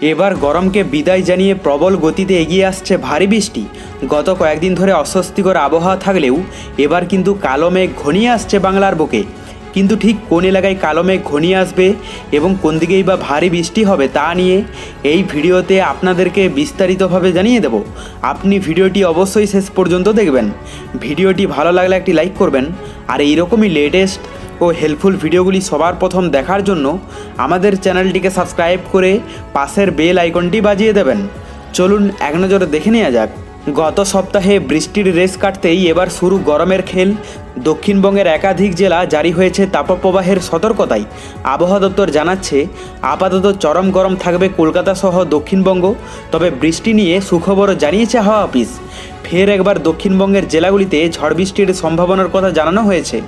এবার গরমকে বিদায় জানিয়ে প্রবল গতিতে এগিয়ে আসছে ভারী বৃষ্টি। গত কয়েকদিন ধরে অস্বস্তিকর আবহাওয়া থাকলেও এবার কিন্তু কালো মেঘ ঘনিয়ে আসছে বাংলার বুকে। কিন্তু ঠিক কোন এলাকায় কালো মেঘ ঘনিয়ে আসবে এবং কোন দিকেই বা ভারী বৃষ্টি হবে তা নিয়ে এই ভিডিওতে আপনাদেরকে বিস্তারিতভাবে জানিয়ে দেব। আপনি ভিডিওটি অবশ্যই শেষ পর্যন্ত দেখবেন। ভিডিওটি ভালো লাগলে একটি লাইক করবেন। আর এইরকমই লেটেস্ট ও হেল্পফুল ভিডিওগুলি সবার প্রথম দেখার জন্য আমাদের চ্যানেলটিকে সাবস্ক্রাইব করে পাশের বেল আইকনটি বাজিয়ে দেবেন। চলুন এক নজরে দেখে নেওয়া যাক। গত সপ্তাহে বৃষ্টির রেস কাটতেই এবার শুরু গরমের খেল। দক্ষিণবঙ্গের একাধিক জেলা জারি হয়েছে তাপপ্রবাহের সতর্কতায়। আবহাওয়া দপ্তর জানাচ্ছে, আপাতত চরম গরম থাকবে কলকাতা সহ দক্ষিণবঙ্গ। তবে বৃষ্টি নিয়ে সুখবর জানিয়েছে হাওয়া অফিস ফের একবার দক্ষিণবঙ্গের জেলাগুলিতে ঝড় বৃষ্টির সম্ভাবনার কথা জানানো হয়েছে।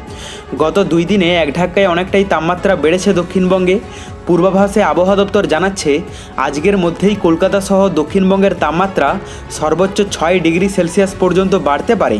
গত দুই দিনে এক ধাক্কায় অনেকটাই তাপমাত্রা বেড়েছে দক্ষিণবঙ্গে। পূর্বাভাসে আবহাওয়া দপ্তর জানাচ্ছে, আজকের মধ্যেই কলকাতা সহ দক্ষিণবঙ্গের তাপমাত্রা সর্বোচ্চ ছয় ডিগ্রি সেলসিয়াস পর্যন্ত বাড়তে পারে।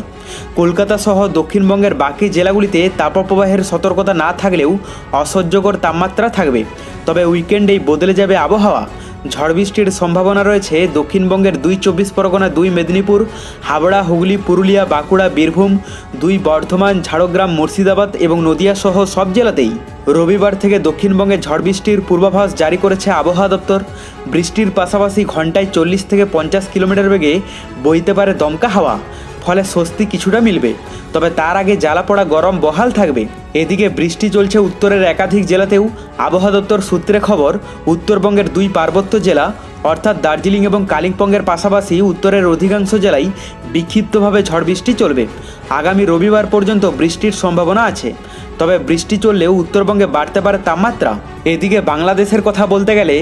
কলকাতা সহ দক্ষিণবঙ্গের বাকি জেলাগুলিতে তাপপ্রবাহের সতর্কতা না থাকলেও অসহ্যকর তাপমাত্রা থাকবে। তবে উইকেন্ডেই বদলে যাবে আবহাওয়া। ঝড় বৃষ্টির সম্ভাবনা রয়েছে দক্ষিণবঙ্গের দুই চব্বিশ পরগনা, দুই মেদিনীপুর, হাবড়া, হুগলি, পুরুলিয়া, বাঁকুড়া, বীরভূম, দুই বর্ধমান, ঝাড়গ্রাম, মুর্শিদাবাদ এবং নদিয়া সহ সব জেলাতেই রবিবার থেকে দক্ষিণবঙ্গে ঝড় বৃষ্টির পূর্বাভাস জারি করেছে আবহাওয়া দপ্তর। বৃষ্টির পাশাপাশি ঘন্টায় চল্লিশ থেকে পঞ্চাশ কিলোমিটার বেগে বইতে পারে দমকা হাওয়া। ফলে স্বস্তি কিছুটা মিলবে। তবে তার আগে জ্বালা পড়া গরম বহাল থাকবে। এদিকে বৃষ্টি চলছে উত্তরের একাধিক জেলাতেও। আবহাওয়া দপ্তর সূত্রে খবর, উত্তরবঙ্গের দুই পার্বত্য জেলা, অর্থাৎ দার্জিলিং এবং কালিম্পংয়ের পাশাপাশি উত্তরের অধিকাংশ জেলায় বিক্ষিপ্তভাবে ঝড় বৃষ্টি চলবে। আগামী রবিবার পর্যন্ত বৃষ্টির সম্ভাবনা আছে। তবে বৃষ্টি চললেও উত্তরবঙ্গে বাড়তে পারে তাপমাত্রা। এদিকে বাংলাদেশের কথা বলতে গেলে,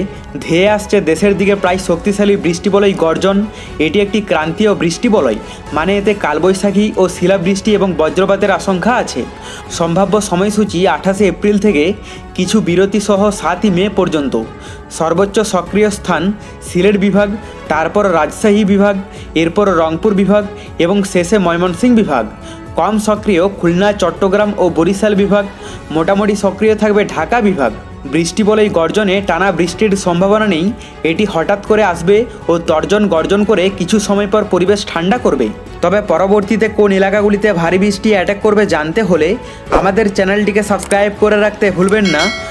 ধেয়ে আসছে দেশের দিকে প্রায় শক্তিশালী বৃষ্টিবলয় গর্জন। এটি একটি ক্রান্তীয় বৃষ্টি বলয়। মানে এতে কালবৈশাখী ও শিলাবৃষ্টি এবং বজ্রপাতের আশঙ্কা আছে। সম্ভাব্য সময়সূচি আঠাশে এপ্রিল থেকে কিছু বিরতি সহ সাতই মে পর্যন্ত। সর্বোচ্চ সক্রিয় স্থান সিলেট বিভাগ তারপর রাজশাহী বিভাগ, এরপর রংপুর বিভাগ এবং শেষে ময়মনসিংহ বিভাগ। কম সক্রিয় খুলনা, চট্টগ্রাম ও বরিশাল বিভাগ। মোটামুটি সক্রিয় থাকবে ঢাকা বিভাগ। বৃষ্টি বলেই গর্জনে টানা বৃষ্টির সম্ভাবনা নেই। এটি হঠাৎ করে আসবে ও তর্জন গর্জন করে কিছু সময় পর পরিবেশ ঠান্ডা করবে। তবে পরবর্তীতে কোন এলাকাগুলিতে ভারী বৃষ্টি অ্যাটাক করবে জানতে হলে আমাদের চ্যানেলটিকে সাবস্ক্রাইব করে রাখতে ভুলবেন না।